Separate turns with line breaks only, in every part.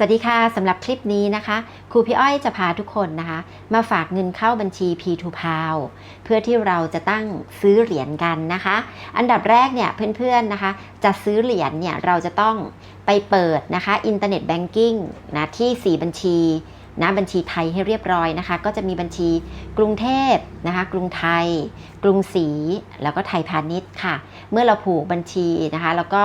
สวัสดีค่ะสำหรับคลิปนี้นะคะ ครูพี่อ้อยจะพาทุกคนนะคะ มาฝากเงินเข้าบัญชี P2 p a l เพื่อที่เราจะตั้งซื้อเหรียญกันนะคะ อันดับแรกเนี่ยเพื่อนๆนะคะ จะซื้อเหรียญเนี่ยเราจะต้องไปเปิดนะคะอินเทอร์เน็ตแบงกิ้งนะที่ 4 บัญชีนะบัญชีไทยให้เรียบร้อยนะคะ ก็จะมีบัญชีกรุงเทพนะคะ กรุงไทย กรุงศรีแล้วก็ไทยพาณิชย์ค่ะ เมื่อเราผูกบัญชีนะคะ แล้วก็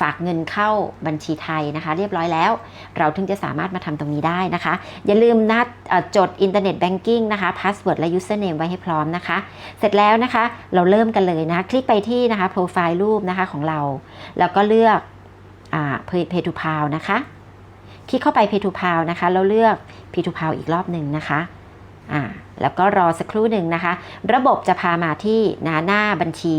ฝากเงินเข้าบัญชีไทยนะคะ เรียบร้อยแล้ว เราถึงจะสามารถมาทำตรงนี้ได้นะคะ อย่าลืมนะเอ่อจดอินเทอร์เน็ตแบงกิ้งนะคะพาสเวิร์ดและ username ไว้ให้พร้อมนะคะ เสร็จแล้วนะคะเราเริ่มกันเลยนะคะคลิกไปที่นะคะโปรไฟล์รูปนะคะของเรา แล้วก็เลือกอ่า pay to p a l นะคะคลิกเข้าไป pay to p a l นะคะแล้วเลือก pay to p a l อีกรอบหนึ่งนะคะ อ่าแล้วก็รอสักครู่หนึ่งนะคะ ระบบจะพามาที่นะหน้าบัญชี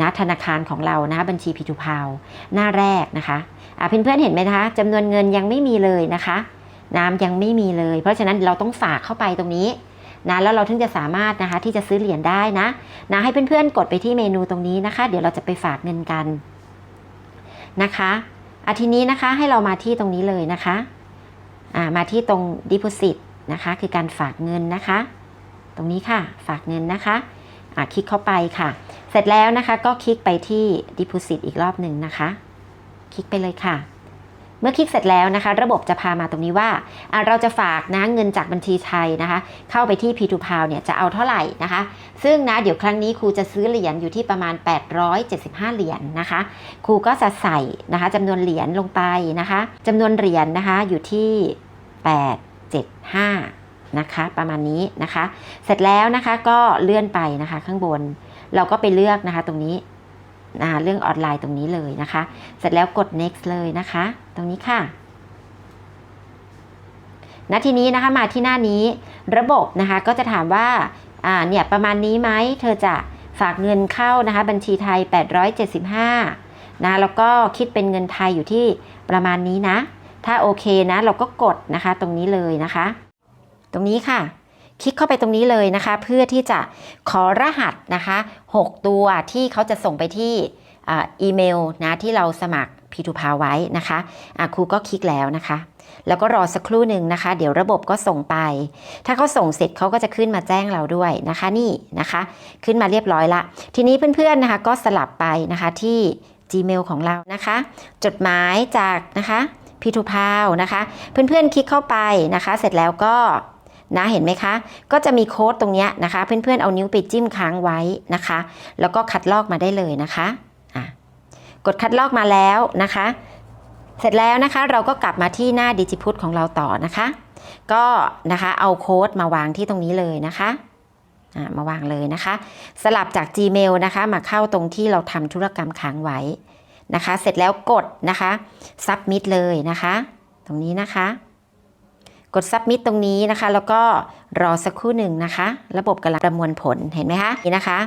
นะธนาคารของเรานะบัญชี p ีทูพาวหน้าแรกนะคะอ่าเพื่อนๆเห็นไหมคะจำนวนเงินยังไม่มีเลยนะคะน้ำยังไม่มีเลย เพราะฉะนั้นเราต้องฝากเข้าไปตรงนี้นะแล้วเราถึงจะสามารถนะคะที่จะซื้อเหรียญได้นะนะให้เพื่อนๆกดไปที่เมนูตรงนี้นะคะ เดี๋ยวเราจะไปฝากเงินกันนะคะอาทีนี้นะคะให้เรามาที่ตรงนี้เลยนะคะอ่ามาที่ตรง deposit นะคะ คือการฝากเงินนะคะ ตรงนี้ค่ะฝากเงินนะคะอ่าคลิกเข้าไปค่ะ เสร็จแล้วนะคะก็คลิกไปที่ deposit อีกรอบหนึ่งนะคะ คลิกไปเลยค่ะ เมื่อคลิกเสร็จแล้วนะคะ ระบบจะพามาตรงนี้ว่าเราจะฝากนะเงินจากบัญชีไทยนะคะ เข้าไปที่ P2 p a l เนี่ยจะเอาเท่าไหร่นะคะ ซึ่งนะเดี๋ยวครั้งนี้ครูจะซื้อเหรียญอยู่ที่ประมาณ 875 เหรียญนะคะ ครูก็จะใส่นะคะจำนวนเหรียญลงไปนะคะจำนวนเหรียญนะคะอยู่ที่ 875 นะคะประมาณนี้นะคะ เสร็จแล้วนะคะก็เลื่อนไปนะคะข้างบนเราก็ไปเลือกนะคะตรงนี้อ่าเรื่องออนไลน์ตรงนี้เลยนะคะ เสร็จแล้วกด next เลยนะคะ ตรงนี้ค่ะณทีนี้นะคะมาที่หน้านี้ระบบนะคะก็จะถามว่าอ่าเนี่ยประมาณนี้ไหมเธอจะฝากเงินเข้านะคะบัญชีไทย 875นะแล้วก็คิดเป็นเงินไทยอยู่ที่ประมาณนี้นะ ถ้าโอเคนะเราก็กดนะคะตรงนี้เลยนะคะ ตรงนี้ค่ะ คลิกเข้าไปตรงนี้เลยนะคะ เพื่อที่จะขอรหัสนะคะ 6 ตัวที่เขาจะส่งไปที่อีเมลนะที่เราสมัคร P2P ไว้นะคะะครูก็คลิกแล้วนะคะ แล้วก็รอสักครู่หนึ่งนะคะ เดี๋ยวระบบก็ส่งไป ถ้าเขาส่งเสร็จเขาก็จะขึ้นมาแจ้งเราด้วยนะคะนี่นะคะ ขึ้นมาเรียบร้อยละ ทีนี้เพื่อนๆนะคะก็สลับไปนะคะที่ Gmail ของเรานะคะ จดหมายจากนะคะ P2P นะคะ เพื่อนๆคลิกเข้าไปนะคะ เสร็จแล้วก็นะเห็นไหมคะ ก็จะมีโค้ดตรงนี้นะคะ เพื่อนๆเอานิ้วไปจิ้มค้างไว้นะคะ แล้วก็คัดลอกมาได้เลยนะคะอะกดคัดลอกมาแล้วนะคะ เสร็จแล้วนะคะเราก็กลับมาที่หน้าดิจิพุทของเราต่อนะคะ ก็นะคะเอาโค้ดมาวางที่ตรงนี้เลยนะคะอะมาวางเลยนะคะ สลับจาก Gmail นะคะ มาเข้าตรงที่เราทำธุรกรรมค้างไว้ นะคะ เสร็จแล้วกดนะคะ submit เลยนะคะ ตรงนี้นะคะ กด submit ตรงนี้นะคะ แล้วก็รอสักครู่หนึ่งนะคะ ระบบกำลังประมวลผลเห็นไหมคะนี่นะคะ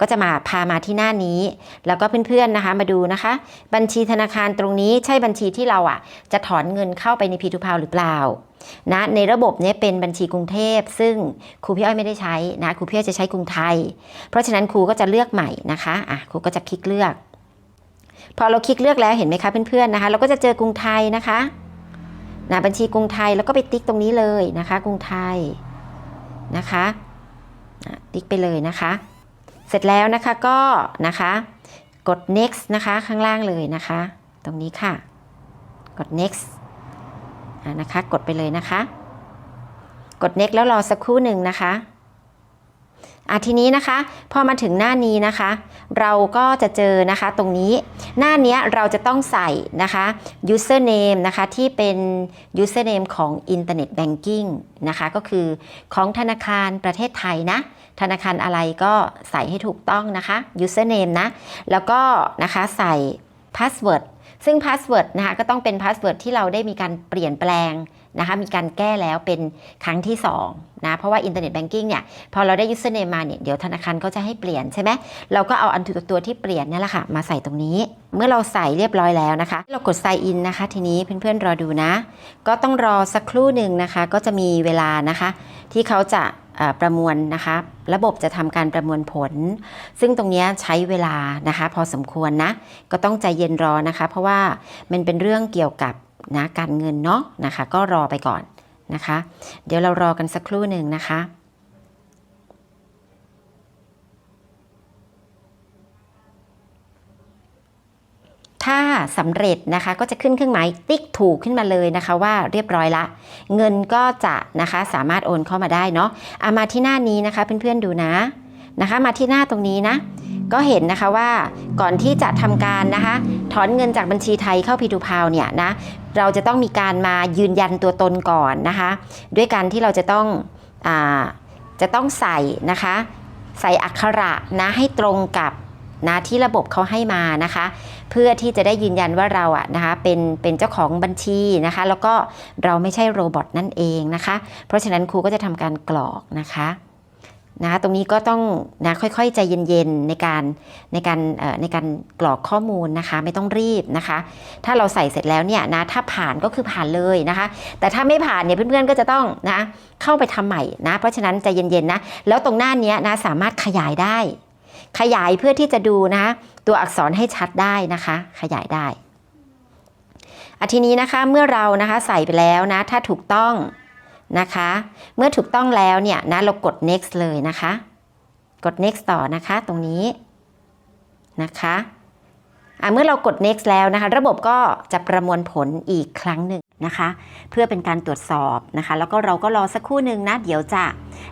ก็จะมาพามาที่หน้านี้ แล้วก็เพื่อนๆนะคะมาดูนะคะ บัญชีธนาคารตรงนี้ใช่บัญชีที่เราอะ จะถอนเงินเข้าไปใน P2P หรือเปล่านะในระบบเนี้เป็นบัญชีกรุงเทพ ซึ่งครูพี่อ้อยไม่ได้ใช้นะครูพี่อ้อยจะใช้กรุงไทย เพราะฉะนั้นครูก็จะเลือกใหม่นะคะอะครูก็จะคลิกเลือก พอเราคลิกเลือกแล้วเห็นไหมคะเพื่อนๆนะคะ เราก็จะเจอกรุงไทยนะคะนะบัญชีกรุงไทยแล้วก็ไปติ๊กตรงนี้เลยนะคะ กรุงไทยนะคะติ๊กไปเลยนะคะ เสร็จแล้วนะคะก็นะคะ กด next นะคะข้างล่างเลยนะคะ ตรงนี้ค่ะ กด next นะคะ กดไปเลยนะคะ กด next แล้วรอสักครู่หนึ่งนะคะ อะทีนี้นะคะพอมาถึงหน้านี้นะคะ เราก็จะเจอนะคะตรงนี้ หน้านี้เราจะต้องใส่นะคะ username นะคะที่เป็น username ของ Internet Banking นะคะก็คือของธนาคารประเทศไทยนะ ธนาคารอะไรก็ใส่ให้ถูกต้องนะคะ username นะ แล้วก็นะคะใส่ password ซึ่ง password นะคะก็ต้องเป็น password ที่เราได้มีการเปลี่ยนแปลงนะคะมีการแก้แล้วเป็นครั้งที่2นะเพราะว่า Internet Banking เนี่ยพอเราได้ username มาเนี่ยเดี๋ยวธนาคารเขาจะให้เปลี่ยนใช่ไหมเราก็เอาอันตัวตัวที่เปลี่ยนนี่แหละค่ะมาใส่ตรงนี้ เมื่อเราใส่เรียบร้อยแล้วนะคะ เรากด sign in นะคะ ทีนี้เพื่อนๆรอดูนะ ก็ต้องรอสักครู่หนึ่งนะคะ ก็จะมีเวลานะคะ ที่เขาจะ ประมวลนะคะระบบจะทำการประมวลผล ซึ่งตรงนี้ใช้เวลานะคะพอสมควรนะ ก็ต้องใจเย็นรอนะคะ เพราะว่ามันเป็นเรื่องเกี่ยวกับนะการเงินเนาะนะคะ ก็รอไปก่อนนะคะ เดี๋ยวเรารอกันสักครู่หนึ่งนะคะ ถ้าสำเร็จนะคะ ก็จะขึ้นเครื่องหมายติ๊กถูกขึ้นมาเลยนะคะ ว่าเรียบร้อยละ เงินก็จะนะคะสามารถโอนเข้ามาได้เนาะเอามาที่หน้านี้นะคะเพื่อนๆดูนะนะคะ มาที่หน้าตรงนี้นะ ก็เห็นนะคะว่าก่อนที่จะทำการนะคะ ถอนเงินจากบัญชีไทยเข้าพีทูพาวเนี่ยนะเราจะต้องมีการมายืนยันตัวตนก่อนนะคะ ด้วยการที่เราจะต้องอจะต้องใส่นะคะ ใส่อักขระนะให้ตรงกับ นะที่ระบบเขาให้มานะคะ เพื่อที่จะได้ยืนยันว่าเราอะนะคะเป็นเป็นเจ้าของบัญชีนะคะ แล้วก็เราไม่ใช่โรบอทนั่นเองนะคะ เพราะฉะนั้นครูก็จะทำการกรอกนะคะนะตรงนี้ก็ต้องนะค่อยๆใจเย็นๆในการในการในการกรอกข้อมูลนะคะ ไม่ต้องรีบนะคะ ถ้าเราใส่เสร็จแล้วเนี่ยนะถ้าผ่านก็คือผ่านเลยนะคะ แต่ถ้าไม่ผ่านเนี่ยเพื่อนๆก็จะต้องนะเข้าไปทำใหม่นะ เพราะฉะนั้นใจเย็นๆนะแล้วตรงหน้านี้นะสามารถขยายได้ ขยายเพื่อที่จะดูนะ ตัวอักษรให้ชัดได้นะคะ ขยายได้อาทีนี้นะคะเมื่อเรานะคะใส่ไปแล้วนะ ถ้าถูกต้องนะคะ เมื่อถูกต้องแล้วเนี่ยนะเรากด next เลยนะคะ กด next ต่อนะคะ ตรงนี้นะคะอะ เมื่อเรากด next แล้วนะคะ ระบบก็จะประมวลผลอีกครั้งหนึ่งนะคะ เพื่อเป็นการตรวจสอบนะคะ แล้วก็เราก็รอสักครู่หนึ่งนะเดี๋ยวจะ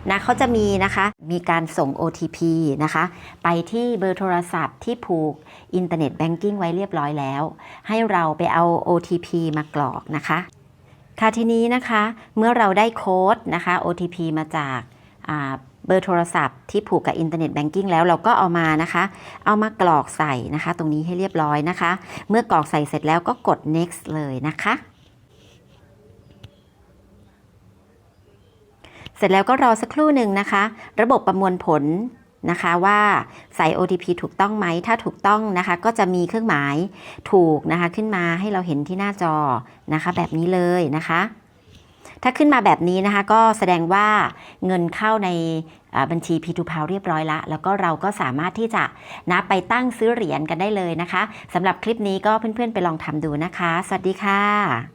นะเขาจะมีนะคะ มีการส่ง OTP นะคะ ไปที่เบอร์โทรศัพท์ที่ผูกอินเทอร์เน็ตแบงกิ้งไว้เรียบร้อยแล้ว ให้เราไปเอา OTP มากรอกนะคะค่ะทีนี้นะคะเมื่อเราได้โค้ดนะคะ OTP มาจากา เบอร์โทรศัพท์ที่ผูกกับอินเทอร์เน็ตแบงกิ้งแล้วเราก็เอามานะคะ เอามากรอกใส่นะคะ ตรงนี้ให้เรียบร้อยนะคะ เมื่อกรอกใส่เสร็จแล้วก็กด next เลยนะคะ เสร็จแล้วก็รอสักครู่หนึ่งนะคะ ระบบประมวลผลนะคะว่าใส่ OTP ถูกต้องไหม ถ้าถูกต้องนะคะ ก็จะมีเครื่องหมายถูกนะคะ ขึ้นมาให้เราเห็นที่หน้าจอนะคะ แบบนี้เลยนะคะ ถ้าขึ้นมาแบบนี้นะคะก็แสดงว่าเงินเข้าในบัญชี P2 p เรียบร้อยละ แล้วก็เราก็สามารถที่จะนะไปตั้งซื้อเหรียญกันได้เลยนะคะสำหรับคลิปนี้ก็เพื่อนๆไปลองทำดูนะคะ สวัสดีค่ะ